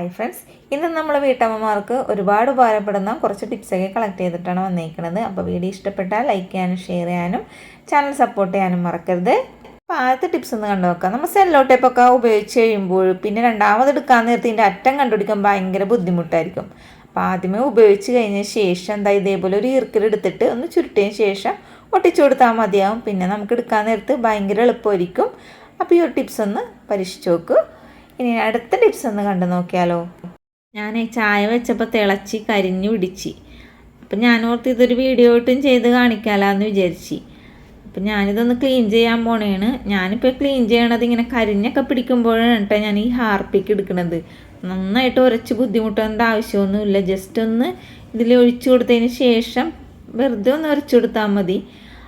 Hi friends ഇന്ന് നമ്മൾ വീട്ടമ്മമാർക്ക് ഒരുപാട് ഉപകാരപ്പെടുന്ന കുറച്ച് ടിപ്സൊക്കെ കളക്ട് ചെയ്തിട്ടാണ് വന്നിരിക്കുന്നത് അപ്പോൾ വീഡിയോ ഇഷ്ടപ്പെട്ടാൽ ലൈക്ക് ചെയ്യാനും ഷെയർ ചെയ്യാനും ചാനൽ സപ്പോർട്ട് ചെയ്യാനും മറക്കരുത്. അപ്പോൾ ആദ്യത്തെ ടിപ്സ് ഒന്ന് കണ്ടു നോക്കാം. നമ്മൾ സെല്ലോ ടേപ്പൊക്കെ ഉപയോഗിച്ച് കഴിയുമ്പോൾ പിന്നെ രണ്ടാമത് എടുക്കാൻ നേരത്തെ ഇതിന്റെ അറ്റം കണ്ടുപിടിക്കാൻ ഭയങ്കര ബുദ്ധിമുട്ടായിരിക്കും. അപ്പോൾ ആദ്യമേ ഉപയോഗിച്ച് കഴിഞ്ഞ ശേഷം എന്താ ഇതേപോലെ ഒരു ഈർക്കലെടുത്തിട്ട് ഒന്ന് ചുരുട്ടിയതിന് ശേഷം ഒട്ടിച്ചു കൊടുത്താൽ മതിയാവും. പിന്നെ നമുക്ക് എടുക്കാൻ നേരത്ത് ഭയങ്കര എളുപ്പമായിരിക്കും. അപ്പോൾ ഈ ഒരു ടിപ്സ് ഒന്ന് പരീക്ഷിച്ച് നോക്കൂ. ഇനി അടുത്ത ടിപ്സ് ഒന്ന് കണ്ടു നോക്കിയാലോ? ഞാൻ ചായ വെച്ചപ്പോൾ തിളച്ച് കരിഞ്ഞു പിടിച്ച്. അപ്പം ഞാൻ ഓർത്ത് ഇതൊരു വീഡിയോ ഇട്ടും ചെയ്ത് കാണിക്കാലാന്ന് വിചാരിച്ച്. അപ്പം ഞാനിതൊന്ന് ക്ലീൻ ചെയ്യാൻ പോണേണ്. ഞാനിപ്പോൾ ക്ലീൻ ചെയ്യണത് ഇങ്ങനെ കരിഞ്ഞൊക്കെ പിടിക്കുമ്പോഴാണ് കേട്ടോ ഞാൻ ഈ ഹാർപ്പിക്ക് എടുക്കുന്നത് നന്നായിട്ട് ഉരച്ച് ബുദ്ധിമുട്ടേണ്ട ആവശ്യമൊന്നുമില്ല. ജസ്റ്റ് ഒന്ന് ഇതിൽ ഒഴിച്ചു കൊടുത്തതിന് ശേഷം വെറുതെ ഒന്ന് ഉരച്ചു കൊടുത്താൽ മതി.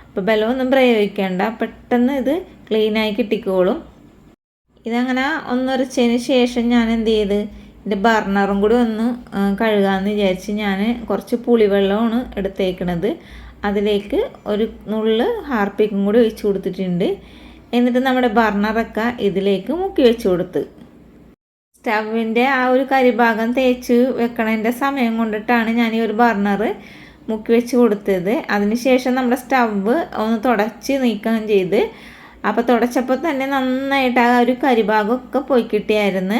അപ്പോൾ ബലമൊന്നും പ്രയോഗിക്കേണ്ട. പെട്ടെന്ന് ഇത് ക്ലീനായി കിട്ടിക്കോളും. ഇതങ്ങനെ ഒന്നൊരച്ചതിന് ശേഷം ഞാൻ എന്ത് ചെയ്ത് ഇതിന്റെ ബർണറും കൂടി ഒന്ന് കഴുകാമെന്ന് വിചാരിച്ച് ഞാൻ കുറച്ച് പുളിവെള്ളമാണ് എടുത്തേക്കണത്. അതിലേക്ക് ഒരു നുള്ള് ഹാർപ്പിക്കും കൂടി ഒഴിച്ച് കൊടുത്തിട്ടുണ്ട്. എന്നിട്ട് നമ്മുടെ ബർണറൊക്കെ ഇതിലേക്ക് മുക്കി വെച്ച് കൊടുത്ത്. സ്റ്റവിന്റെ ആ ഒരു കരിഭാഗം തേച്ച് വെക്കണതിന്റെ സമയം കൊണ്ടിട്ടാണ് ഞാൻ ഈ ഒരു ബർണർ മുക്കി വെച്ച് കൊടുത്തത്. അതിനുശേഷം നമ്മുടെ സ്റ്റവ് ഒന്ന് തുടച്ച് നീക്കം ചെയ്ത് അപ്പോൾ തുടച്ചപ്പോൾ തന്നെ നന്നായിട്ട് ആ ഒരു കരിഭാഗമൊക്കെ പോയി കിട്ടിയായിരുന്നു.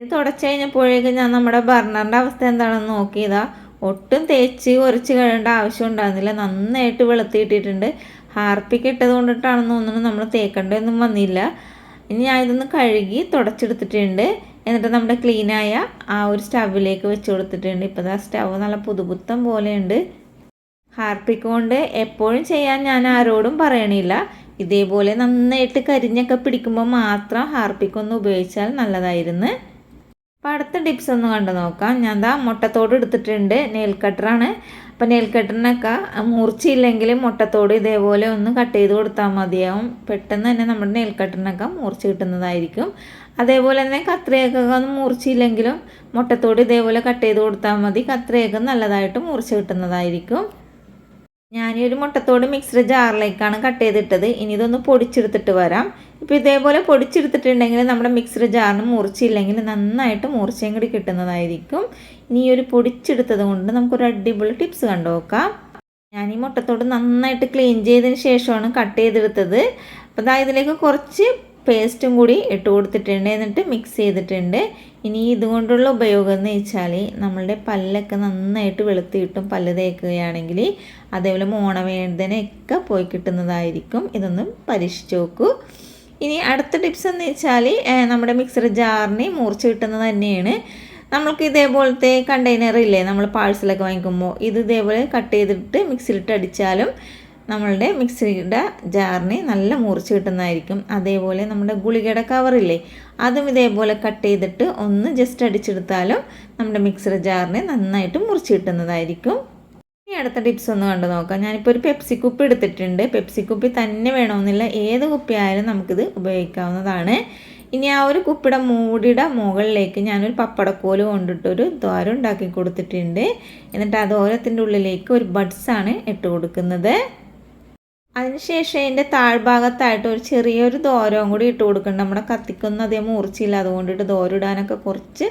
തുടച്ച് കഴിഞ്ഞപ്പോഴേക്കും ഞാൻ നമ്മുടെ ബർണറിന്റെ അവസ്ഥ എന്താണെന്ന് നോക്കിയതാ. ഒട്ടും തേച്ച് ഉരച്ച് കഴിയേണ്ട ആവശ്യം ഉണ്ടായിരുന്നില്ല. നന്നായിട്ട് വെളുത്തിയിട്ടിട്ടുണ്ട്. ഹാർപ്പിക്ക് ഇട്ടത് കൊണ്ടിട്ടാണെന്ന് തോന്നുന്നു നമ്മൾ തേക്കേണ്ടതൊന്നും വന്നില്ല. ഇനി ഞാൻ ഇതൊന്ന് കഴുകി തുടച്ചെടുത്തിട്ടുണ്ട്. എന്നിട്ട് നമ്മുടെ ക്ലീനായ ആ ഒരു സ്റ്റവിലേക്ക് വെച്ച് കൊടുത്തിട്ടുണ്ട്. ഇപ്പോൾ ആ സ്റ്റവ് നല്ല പുതുപുത്തം പോലെയുണ്ട്. ഹാർപ്പിക്കൊണ്ട് എപ്പോഴും ചെയ്യാൻ ഞാൻ ആരോടും പറയണില്ല. ഇതേപോലെ നന്നായിട്ട് കരിഞ്ഞൊക്കെ പിടിക്കുമ്പോൾ മാത്രം ഹാർപ്പിക് ഒന്ന് ഉപയോഗിച്ചാൽ നല്ലതായിരുന്നു. അപ്പോൾ അടുത്ത ടിപ്സ് ഒന്ന് കണ്ടു നോക്കാം. ഞാൻ ദാ മുട്ടത്തോട് എടുത്തിട്ടുണ്ട്. നെയിൽ കട്ടറാണ്. അപ്പോൾ നെയിൽ കട്ടറിനൊക്കെ മൂർച്ചയില്ലെങ്കിൽ മുട്ടത്തോട് ഇതേപോലെ ഒന്ന് കട്ട് ചെയ്ത് കൊടുത്താൽ മതിയാവും. പെട്ടെന്ന് തന്നെ നമ്മുടെ നെയിൽ കട്ടറിനൊക്കെ മൂർച്ച കിട്ടുന്നതായിരിക്കും. അതേപോലെ തന്നെ കത്രയൊക്കെ ഒന്ന് മൂർച്ചയില്ലെങ്കിലും മുട്ടത്തോട് ഇതേപോലെ കട്ട് ചെയ്ത് കൊടുത്താൽ മതി. കത്രയൊക്കെ നല്ലതായിട്ട് മൂർച്ച കിട്ടുന്നതായിരിക്കും. ഞാൻ ഒരു മുട്ടത്തോട് മിക്സ്ഡ് ജാറിലേക്കാണ് കട്ട് ചെയ്തിട്ടത്. ഇനി ഇതൊന്ന് പൊടിച്ചെടുത്തിട്ട് വരാം. ഇപ്പോൾ ഇതേപോലെ പൊടിച്ചെടുത്തിട്ടുണ്ടെങ്കിൽ നമ്മുടെ മിക്സ്ഡ് ജാറിന് മുറിച്ചില്ലെങ്കിൽ നന്നായിട്ട് മൂർച്ചയും കൂടി കിട്ടുന്നതായിരിക്കും. ഇനി ഈ ഒരു പൊടിച്ചെടുത്തത് കൊണ്ട് നമുക്കൊരു അടിപൊളി ടിപ്സ് കണ്ടു നോക്കാം ഞാൻ ഈ മുട്ടത്തോട് നന്നായിട്ട് ക്ലീൻ ചെയ്തതിന് ശേഷമാണ് കട്ട് ചെയ്തെടുത്തത്. അപ്പോൾ അതായത് ഇതിലേക്ക് കുറച്ച് പേസ്റ്റും കൂടി ഇട്ട് കൊടുത്തിട്ടുണ്ട്. എന്നിട്ട് മിക്സ് ചെയ്തിട്ടുണ്ട്. ഇനി ഇതുകൊണ്ടുള്ള ഉപയോഗം എന്ന് വെച്ചാൽ നമ്മളുടെ പല്ലൊക്കെ നന്നായിട്ട് വെളുത്ത് കിട്ടും. പല്ല് തേക്കുകയാണെങ്കിൽ അതേപോലെ മോണവേദനയൊക്കെ പോയി കിട്ടുന്നതായിരിക്കും. ഇതൊന്നും പരീക്ഷിച്ച് നോക്കൂ. ഇനി അടുത്ത ടിപ്സ് എന്ന് വെച്ചാൽ നമ്മുടെ മിക്സർ ജാറിന് മൂർച്ച കിട്ടുന്നത് തന്നെയാണ്. നമ്മൾക്ക് ഇതേപോലത്തെ കണ്ടെയ്നർ ഇല്ലേ? നമ്മൾ പാഴ്സലൊക്കെ വാങ്ങിക്കുമ്പോൾ ഇത് ഇതേപോലെ കട്ട് ചെയ്തിട്ട് മിക്സിയിലിട്ട് അടിച്ചാലും നമ്മളുടെ മിക്സിയുടെ ജാറിന് നല്ല മൂർച്ച കിട്ടുന്നതായിരിക്കും. അതേപോലെ നമ്മുടെ ഗുളികയുടെ കവറില്ലേ അതും ഇതേപോലെ കട്ട് ചെയ്തിട്ട് ഒന്ന് ജസ്റ്റ് അടിച്ചെടുത്താലും നമ്മുടെ മിക്സർ ജാറിന് നന്നായിട്ട് മുറിച്ച് കിട്ടുന്നതായിരിക്കും. ഇനി അടുത്ത ടിപ്സ് ഒന്ന് കണ്ടു നോക്കാം. ഞാനിപ്പോൾ ഒരു പെപ്സി കുപ്പി എടുത്തിട്ടുണ്ട്. പെപ്സി കുപ്പി തന്നെ വേണമെന്നില്ല. ഏത് കുപ്പി ആയാലും നമുക്കിത് ഉപയോഗിക്കാവുന്നതാണ്. ഇനി ആ ഒരു കുപ്പിയുടെ മൂടിയുടെ മുകളിലേക്ക് ഞാനൊരു പപ്പടക്കോൽ കൊണ്ടിട്ടൊരു ദ്വാരം ഉണ്ടാക്കി കൊടുത്തിട്ടുണ്ട്. എന്നിട്ട് ആ ദ്വാരത്തിന്റെ ഉള്ളിലേക്ക് ഒരു ബഡ്സാണ് ഇട്ട് കൊടുക്കുന്നത്. അതിനുശേഷം അതിന്റെ താഴ്ഭാഗത്തായിട്ട് ഒരു ചെറിയൊരു ദോരവും കൂടി ഇട്ട് കൊടുക്കണം. നമ്മുടെ കത്തിക്കൊന്നും അധികം മൂർച്ചയില്ല. അതുകൊണ്ടിട്ട് ദോരം ഇടാനൊക്കെ കുറച്ച്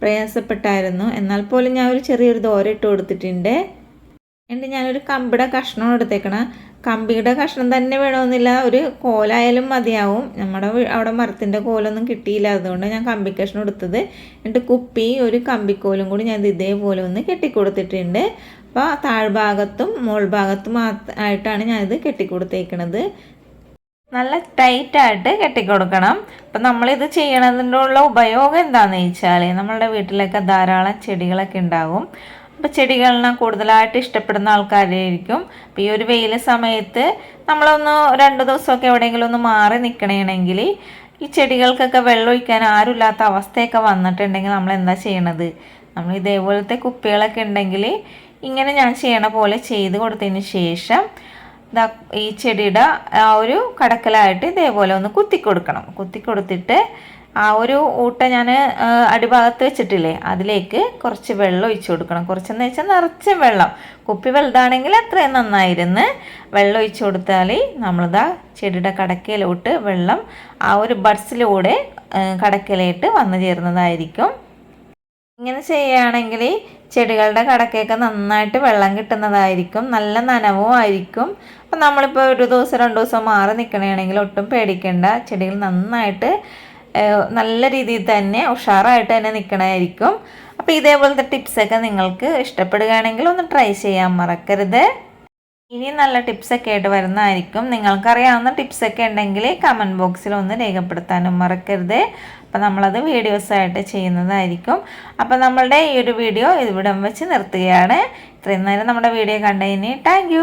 പ്രയാസപ്പെട്ടായിരുന്നു. എന്നാൽ പോലും ഞാൻ ഒരു ചെറിയൊരു ദോര ഇട്ട് കൊടുത്തിട്ടുണ്ട്. എന്നിട്ട് ഞാനൊരു കമ്പിയുടെ കഷ്ണം എടുത്തേക്കണം. കമ്പിയുടെ കഷ്ണം തന്നെ വേണമെന്നില്ല ഒരു കോലായാലും മതിയാവും. നമ്മുടെ അവിടെ മരത്തിന്റെ കോലൊന്നും കിട്ടിയില്ല അതുകൊണ്ട് ഞാൻ കമ്പി കഷ്ണം എടുത്തത്. എന്നിട്ട് കുപ്പി ഒരു കമ്പിക്കോലും കൂടി ഞാൻ ഇതേപോലെ ഒന്ന് കെട്ടിക്കൊടുത്തിട്ടുണ്ട്. അപ്പോൾ താഴ്ഭാഗത്തും മോൾ ഭാഗത്തും ആയിട്ടാണ് ഞാനിത് കെട്ടിക്കൊടുത്തേക്കണത്. നല്ല ടൈറ്റായിട്ട് കെട്ടിക്കൊടുക്കണം. അപ്പം നമ്മളിത് ചെയ്യണതിന്റെ ഉള്ള ഉപയോഗം എന്താണെന്ന് വെച്ചാൽ നമ്മളുടെ വീട്ടിലൊക്കെ ധാരാളം ചെടികളൊക്കെ ഉണ്ടാകും. അപ്പോൾ ചെടികളിനെ കൂടുതലായിട്ട് ഇഷ്ടപ്പെടുന്ന ആൾക്കാരായിരിക്കും. അപ്പോൾ ഈ ഒരു വെയിൽ സമയത്ത് നമ്മളൊന്ന് രണ്ട് ദിവസമൊക്കെ എവിടെയെങ്കിലും ഒന്ന് മാറി നിൽക്കണമെങ്കിൽ ഈ ചെടികൾക്കൊക്കെ വെള്ളം ഒഴിക്കാൻ ആരുമില്ലാത്ത അവസ്ഥയൊക്കെ വന്നിട്ടുണ്ടെങ്കിൽ നമ്മൾ എന്താ ചെയ്യണത്? നമ്മൾ ഇതേപോലത്തെ കുപ്പികളൊക്കെ ഉണ്ടെങ്കിൽ ഇങ്ങനെ ഞാൻ ചെയ്യണ പോലെ ചെയ്ത് കൊടുത്തതിന് ശേഷം ദാ ഈ ചെടിയുടെ ആ ഒരു കടക്കലായിട്ട് ഇതേപോലെ ഒന്ന് കുത്തി കൊടുക്കണം കുത്തി കൊടുത്തിട്ട് ആ ഒരു ഊട്ട ഞാൻ അടിഭാഗത്ത് വെച്ചിട്ടില്ലേ? അതിലേക്ക് കുറച്ച് വെള്ളം ഒഴിച്ചു കൊടുക്കണം. കുറച്ചെന്ന് വെച്ചാൽ നിറച്ച് വെള്ളം. കുപ്പി വലുതാണെങ്കിൽ അത്രയും നന്നായിരുന്നു. വെള്ളം ഒഴിച്ചു കൊടുത്താൽ നമ്മളിതാ ചെടിയുടെ കടക്കയിലോട്ട് വെള്ളം ആ ഒരു ബഡ്സിലൂടെ കടക്കയിലായിട്ട് വന്നു ചേരുന്നതായിരിക്കും. ഇങ്ങനെ ചെയ്യുകയാണെങ്കിൽ ചെടികളുടെ കടക്കയൊക്കെ നന്നായിട്ട് വെള്ളം കിട്ടുന്നതായിരിക്കും. നല്ല നനവും ആയിരിക്കും. അപ്പം നമ്മളിപ്പോൾ ഒരു ദിവസം രണ്ട് ദിവസം മാറി നിൽക്കണമെങ്കിൽ ഒട്ടും പേടിക്കേണ്ട. ചെടികൾ നന്നായിട്ട് നല്ല രീതിയിൽ തന്നെ ഉഷാറായിട്ട് തന്നെ നിൽക്കണമായിരിക്കും അപ്പോൾ ഇതേപോലത്തെ ടിപ്സൊക്കെ നിങ്ങൾക്ക് ഇഷ്ടപ്പെടുകയാണെങ്കിൽ ഒന്ന് ട്രൈ ചെയ്യാൻ മറക്കരുത്. ഇനി നല്ല ടിപ്സൊക്കെ ആയിട്ട് വരുന്നതായിരിക്കും. നിങ്ങൾക്കറിയാവുന്ന ടിപ്സൊക്കെ ഉണ്ടെങ്കിൽ കമന്റ് ബോക്സിൽ ഒന്ന് രേഖപ്പെടുത്താനും മറക്കരുത്. അപ്പോൾ നമ്മളത് വീഡിയോസായിട്ട് ചെയ്യുന്നതായിരിക്കും. അപ്പോൾ നമ്മളുടെ ഈ ഒരു വീഡിയോ ഇവിടെ വെച്ച് നിർത്തുകയാണ്. ഇത്രയും നേരം നമ്മുടെ വീഡിയോ കണ്ടതിന് താങ്ക്